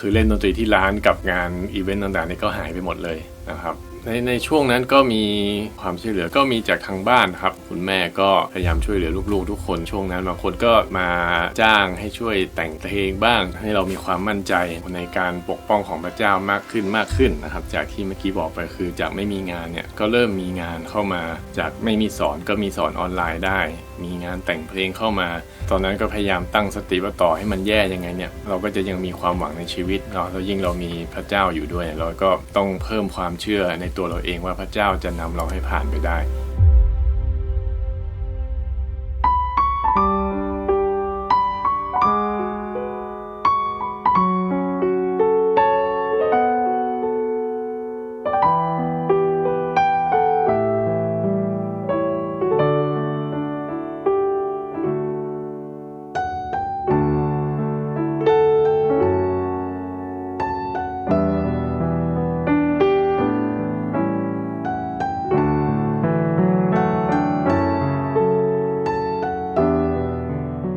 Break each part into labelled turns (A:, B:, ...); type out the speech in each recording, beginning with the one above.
A: คือเล่นดนตรีที่ร้านกับงานอีเวนต์ต่างๆนี่ก็หายไปหมดเลยนะครับ ในในช่วงนั้นก็มีความช่วยเหลือก็มีจากทางบ้านครับ คุณแม่ก็พยายามช่วยเหลือลูกๆ ทุกคนช่วงนั้นบางคนก็มาจ้างให้ช่วยแต่งเพลงบ้าง ให้เรามีความมั่นใจในการปกป้องของพระเจ้ามากขึ้นมากขึ้นนะครับ จากที่เมื่อกี้บอกไปคือจากไม่มีงานเนี่ยก็เริ่มมีงานเข้ามาจากไม่มีสอนก็มีสอนออนไลน์ได้ มีงานแต่งเพลงเข้ามา ตอนนั้นก็พยายามตั้งสติว่าต่อให้มันแย่ยังไงเนี่ยเราก็จะยังมีความหวังในชีวิตเนาะแล้วยิ่งเรามีพระเจ้าอยู่ด้วยเราก็ต้องเพิ่มความเชื่อในตัวเราเองว่าพระเจ้าจะนำเราให้ผ่านไปได้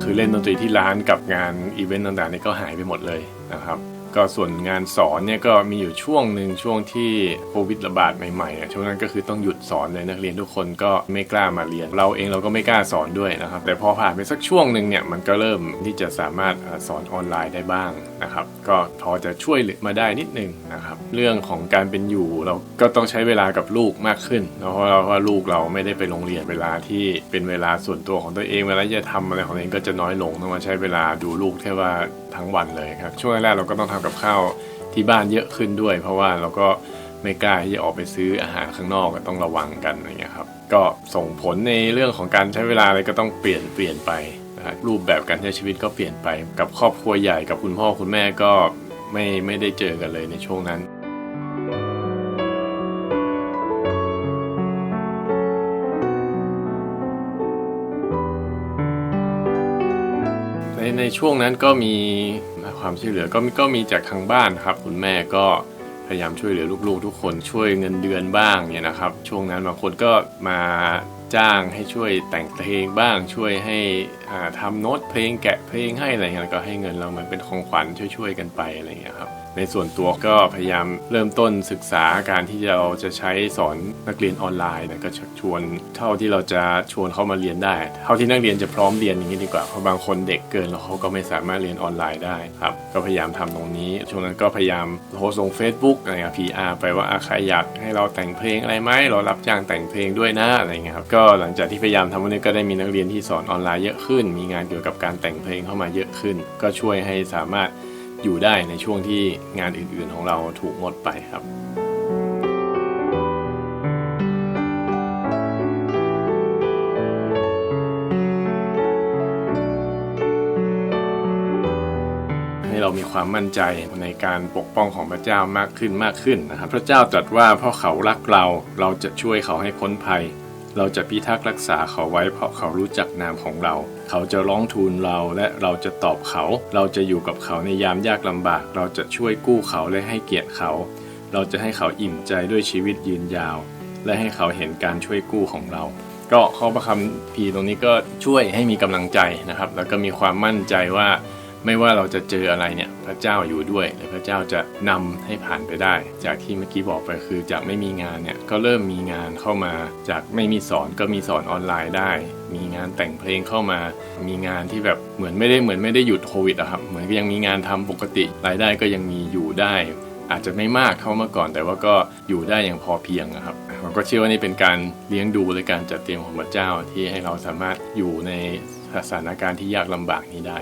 A: คือเล่นดนตรีที่ร้านกับงานอีเวนต์ต่างๆนี่ก็หายไปหมดเลยนะครับ ก็ส่วนงานสอนเนี่ยก็มีอยู่ช่วงหนึ่งช่วงที่โควิดระบาดใหม่ๆอะช่วงนั้นก็คือต้องหยุดสอนเลยนักเรียนทุกคนก็ไม่กล้ามาเรียน เราเองเราก็ไม่กล้าสอนด้วยนะครับ แต่พอผ่านไปสักช่วงหนึ่งเนี่ยมันก็เริ่มที่จะสามารถสอนออนไลน์ได้บ้างนะครับ ก็พอจะช่วยเหลือมาได้นิดนึงนะครับ เรื่องของการเป็นอยู่เราก็ต้องใช้เวลากับลูกมากขึ้นเพราะว่าเราว่าลูกเราไม่ได้ไปโรงเรียนเวลาที่เป็นเวลาส่วนตัวของตัวเองเวลาจะทำอะไรของตัวเองก็จะน้อยลงต้องมาใช้เวลาดูลูกแค่ว่าทั้งวันเลยครับช่วงแรกเราก็ต้องทำกับข้าวที่บ้านเยอะขึ้นด้วย เพราะว่าเราก็ไม่กล้าที่จะออกไปซื้ออาหารข้างนอกก็ต้องระวังกันอะไรเงี้ยครับก็ส่งผลในเรื่องของการใช้เวลาอะไรก็ต้องเปลี่ยนเปลี่ยนไปนะรูปแบบการใช้ชีวิตก็เปลี่ยนไป กับครอบครัวใหญ่กับคุณพ่อคุณแม่ก็ไม่ไม่ได้เจอกันเลยในช่วงนั้นในในช่วงนั้นก็มี ความช่วยเหลือก็ก็มีจากทางบ้านครับ คุณแม่ก็พยายามช่วยเหลือลูกๆ ทุกคนช่วยเงินเดือนบ้างเนี่ยนะครับ ช่วงนั้นบางคนก็มาจ้างให้ช่วยแต่งเพลงบ้างช่วยให้ ทำโน้ตเพลงแกะเพลงให้อะไรเงี้ยแล้วก็ให้เงินเราเหมือนเป็นของขวัญช่วยๆกันไปอะไรเงี้ยครับในส่วนตัวก็พยายามเริ่มต้นศึกษาการที่เราจะใช้สอนนักเรียนออนไลน์นะก็ชักชวนเท่าที่เราจะชวนเขามาเรียนได้ เท่าที่นักเรียนจะพร้อมเรียนอย่างนี้ดีกว่าเพราะบางคนเด็กเกินแล้วเขาก็ไม่สามารถเรียนออนไลน์ได้ครับก็พยายามทำตรงนี้ ช่วงนั้นก็พยายามโพสต์ลง Facebook อะไรเงี้ย PR ไปว่าใครอยากให้เราแต่งเพลงอะไรไหมเรารับจ้างแต่งเพลงด้วยนะอะไรเงี้ยครับก็หลังจากที่พยายามทำวันนี้ก็ได้มีนักเรียนที่สอนออนไลน์เยอะขึ้นมีงานเกี่ยวกับการแต่งเพลงเข้ามาเยอะขึ้น ก็ช่วยให้สามารถอยู่ได้ในช่วงที่งานอื่นๆของเราถูกงดไปครับให้เรามีความมั่นใจในการปกป้องของพระเจ้ามากขึ้นมากขึ้นนะครับ พระเจ้าตรัสว่าเพราะเขารักเราเราจะช่วยเขาให้พ้นภัย เราจะพิทักษ์รักษาเขาไว้เพราะเขารู้จักนามของเรา เขาจะร้องทูลเราและเราจะตอบเขา เราจะอยู่กับเขาในยามยากลำบาก เราจะช่วยกู้เขาและให้เกียรติเขา เราจะให้เขาอิ่มใจด้วยชีวิตยืนยาว และให้เขาเห็นการช่วยกู้ของเรา ก็ข้อประคำพีตรงนี้ก็ช่วยให้มีกำลังใจนะครับ แล้วก็มีความมั่นใจว่า ไม่ว่าเราจะเจออะไรเนี่ยพระเจ้าอยู่ด้วยและพระเจ้าจะนำให้ผ่านไปได้ จากที่เมื่อกี้บอกไปคือจากไม่มีงานเนี่ยก็เริ่มมีงานเข้ามา จากไม่มีสอนก็มีสอนออนไลน์ได้ มีงานแต่งเพลงเข้ามา มีงานที่แบบเหมือนไม่ได้เหมือนไม่ได้หยุดโควิดอะครับเหมือนก็ยังมีงานทำปกติรายได้ก็ยังมีอยู่ได้ อาจจะไม่มากเท่าเมื่อก่อน แต่ว่าก็อยู่ได้อย่างพอเพียงอะครับเราก็เชื่อว่านี่เป็นการเลี้ยงดูและการจัดเตรียมของพระเจ้าที่ให้เราสามารถอยู่ในสถานการณ์ที่ยากลำบากนี้ได้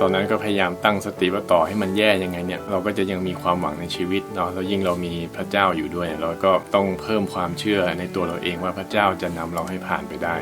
A: ตอนนั้นก็พยายามตั้งสติว่าต่อให้มันแย่ยังไงเนี่ยเราก็จะยังมีความหวังในชีวิตเนาะแล้วยิ่งเรามีพระเจ้าอยู่ด้วยเราก็ต้องเพิ่มความเชื่อในตัวเราเองว่าพระเจ้าจะนำเราให้ผ่านไปได้